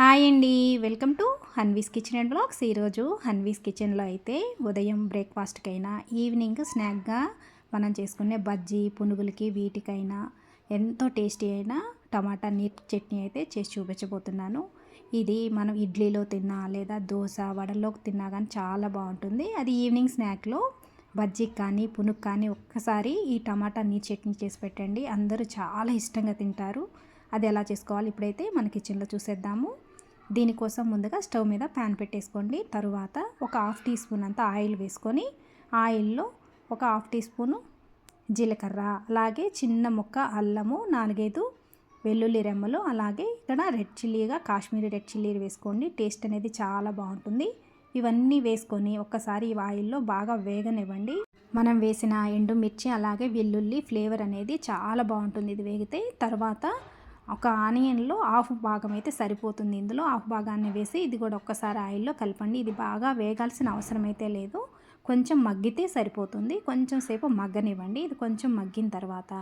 Hi అండి. Welcome to Hanvi's kitchen and blogs. ఈరోజు హన్వీస్ కిచెన్లో అయితే ఉదయం బ్రేక్ఫాస్ట్కైనా ఈవినింగ్ స్నాక్గా మనం చేసుకునే బజ్జీ పునుగులకి వీటికైనా ఎంతో టేస్టీ అయిన టమాటా నీట్ చట్నీ అయితే చేసి చూపించబోతున్నాను. ఇది మనం ఇడ్లీలో తిన్నా లేదా దోశ వడల్లో తిన్నా కానీ చాలా బాగుంటుంది. అది ఈవినింగ్ స్నాక్లో బజ్జీకి కానీ పునుగు కానీ ఒక్కసారి ఈ టమాటా నీట్ చట్నీ చేసి పెట్టండి. అందరూ చాలా ఇష్టంగా తింటారు. అది ఎలా చేసుకోవాలి? ఇప్పుడైతే మన కిచెన్లో చూసేద్దాము. దీనికోసం ముందుగా స్టవ్ మీద ప్యాన్ పెట్టేసుకోండి. తరువాత ఒక హాఫ్ టీ స్పూన్ అంత ఆయిల్ వేసుకొని ఆయిల్లో ఒక హాఫ్ టీ స్పూను జీలకర్ర అలాగే చిన్న ముక్క అల్లము నాలుగైదు వెల్లుల్లి రెమ్మలు అలాగే ఇక్కడ రెడ్ చిల్లీగా కాశ్మీరీ రెడ్ చిల్లీ వేసుకోండి. టేస్ట్ అనేది చాలా బాగుంటుంది. ఇవన్నీ వేసుకొని ఒక్కసారి ఈ ఆయిల్లో బాగా వేగనివ్వండి. మనం వేసిన ఎండుమిర్చి అలాగే వెల్లుల్లి ఫ్లేవర్ అనేది చాలా బాగుంటుంది. ఇది వేగితే తర్వాత ఒక ఆనియన్లో హాఫ్ భాగం అయితే సరిపోతుంది. ఇందులో హాఫ్ భాగాన్ని వేసి ఇది కూడా ఒక్కసారి ఆయిల్లో కలపండి. ఇది బాగా వేగాల్సిన అవసరం అయితే లేదు. కొంచెం మగ్గితే సరిపోతుంది. కొంచెం సేపు మగ్గనివ్వండి. ఇది కొంచెం మగ్గిన తర్వాత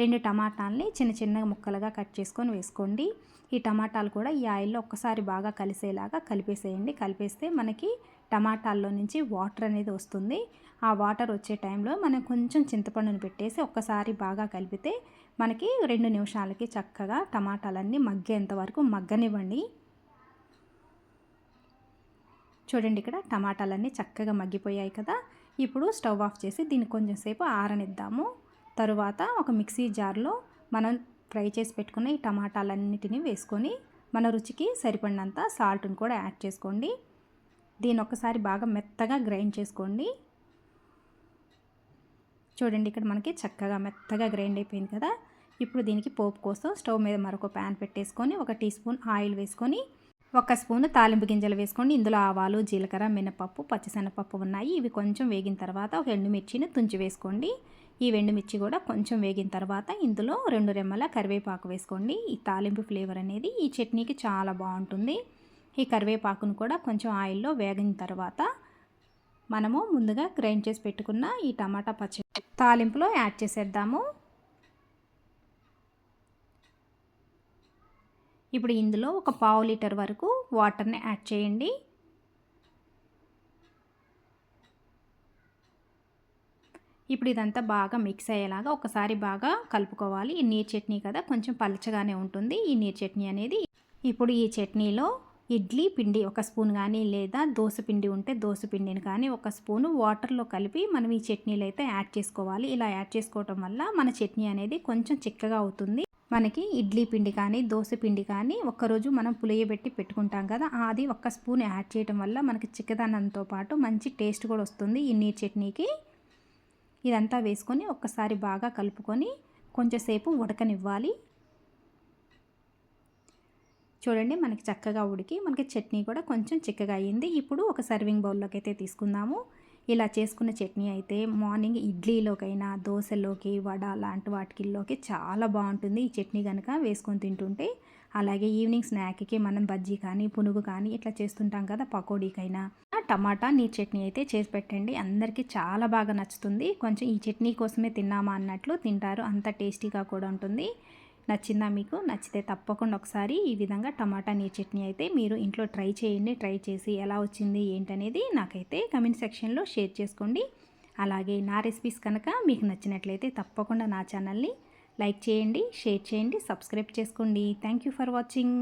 రెండు టమాటాలని చిన్న చిన్న ముక్కలుగా కట్ చేసుకొని వేసుకోండి. ఈ టమాటాలు కూడా ఈ ఆయిల్లో ఒక్కసారి బాగా కలిసేలాగా కలిపేసేయండి. కలిపేస్తే మనకి టమాటాల్లో నుంచి వాటర్ అనేది వస్తుంది. ఆ వాటర్ వచ్చే టైంలో మనం కొంచెం చింతపండును పెట్టేసి ఒక్కసారి బాగా కలిపితే మనకి రెండు నిమిషాలకి చక్కగా టమాటాలన్నీ మగ్గేంత వరకు మగ్గనివ్వండి. చూడండి ఇక్కడ టమాటాలన్నీ చక్కగా మగ్గిపోయాయి కదా. ఇప్పుడు స్టవ్ ఆఫ్ చేసి దీన్ని కొంచెం సేపు ఆరనిద్దాము. తరువాత ఒక మిక్సీ జార్లో మనం ఫ్రై చేసి పెట్టుకున్న ఈ టమాటాలన్నిటిని వేసుకొని మన రుచికి సరిపడినంత సాల్ట్ని కూడా యాడ్ చేసుకోండి. దీని ఒకసారి బాగా మెత్తగా గ్రైండ్ చేసుకోండి. చూడండి ఇక్కడ మనకి చక్కగా మెత్తగా గ్రైండ్ అయిపోయింది కదా. ఇప్పుడు దీనికి పోపు కోసం స్టవ్ మీద మరొక ప్యాన్ పెట్టేసుకొని ఒక టీ స్పూన్ ఆయిల్ వేసుకొని ఒక స్పూన్ తాలింపు గింజలు వేసుకోండి. ఇందులో ఆవాలు జీలకర్ర మినపప్పు పచ్చిశనగపప్పు ఉన్నాయి. ఇవి కొంచెం వేగిన తర్వాత ఒక ఎండుమిర్చిని తుంచి వేసుకోండి. ఈ వెండుమిర్చి కూడా కొంచెం వేగిన తర్వాత ఇందులో రెండు రెమ్మల కరివేపాకు వేసుకోండి. ఈ తాలింపు ఫ్లేవర్ అనేది ఈ చట్నీకి చాలా బాగుంటుంది. ఈ కరివేపాకును కూడా కొంచెం ఆయిల్లో వేగిన తర్వాత మనము ముందుగా గ్రైండ్ చేసి పెట్టుకున్న ఈ టమాటా పచ్చడి తాలింపులో యాడ్ చేసేద్దాము. ఇప్పుడు ఇందులో ఒక పావు లీటర్ వరకు వాటర్ని యాడ్ చేయండి. ఇప్పుడు ఇదంతా బాగా మిక్స్ అయ్యేలాగా ఒకసారి బాగా కలుపుకోవాలి. ఈ నీరు చట్నీ కదా కొంచెం పలచగానే ఉంటుంది. ఈ నీరు చట్నీ అనేది ఇప్పుడు ఈ చట్నీలో ఇడ్లీ పిండి ఒక స్పూన్ కానీ లేదా దోశ పిండి ఉంటే దోశ పిండిని కానీ ఒక స్పూను వాటర్లో కలిపి మనం ఈ చట్నీలు అయితే యాడ్ చేసుకోవాలి. ఇలా యాడ్ చేసుకోవటం వల్ల మన చట్నీ అనేది కొంచెం చిక్కగా అవుతుంది. మనకి ఇడ్లీ పిండి కానీ దోశ పిండి కానీ ఒక్కరోజు మనం పులియబెట్టి పెట్టుకుంటాం కదా అది ఒక్క స్పూన్ యాడ్ చేయడం వల్ల మనకి చిక్కదనంతో పాటు మంచి టేస్ట్ కూడా వస్తుంది ఈ నీరు చట్నీకి. ఇదంతా వేసుకొని ఒక్కసారి బాగా కలుపుకొని కొంచెంసేపు ఉడకనివ్వాలి. చూడండి మనకి చక్కగా ఉడికి మనకి చట్నీ కూడా కొంచెం చిక్కగా అయ్యింది ఇప్పుడు ఒక సర్వింగ్ బౌల్లోకి అయితే తీసుకుందాము. ఇలా చేసుకున్న చట్నీ అయితే మార్నింగ్ ఇడ్లీలోకైనా దోశలోకి వడ లాంటి వాటికిల్లోకి చాలా బాగుంటుంది. ఈ చట్నీ కనుక వేసుకొని తింటుంటే అలాగే ఈవినింగ్ స్నాక్కి మనం బజ్జీ కానీ పునుగు కానీ ఇట్లా చేస్తుంటాం కదా పకోడీకైనా. టమాటా నీ చట్నీ అయితే చేసి పెట్టండి. అందరికీ చాలా బాగా నచ్చుతుంది. కొంచెం ఈ చట్నీ కోసమే తిన్నామా అన్నట్లు తింటారు. అంత టేస్టీగా కూడా ఉంటుంది. నచ్చిందా మీకు? నచ్చితే తప్పకుండా ఒకసారి ఈ విధంగా టమాటా నీరు చట్నీ అయితే మీరు ఇంట్లో ట్రై చేయండి. ట్రై చేసి ఎలా వచ్చింది ఏంటనేది నాకైతే కమెంట్ సెక్షన్లో షేర్ చేసుకోండి. అలాగే నా రెసిపీస్ కనుక మీకు నచ్చినట్లయితే తప్పకుండా నా ఛానల్ని లైక్ చేయండి షేర్ చేయండి సబ్స్క్రైబ్ చేసుకోండి. Thank you for watching.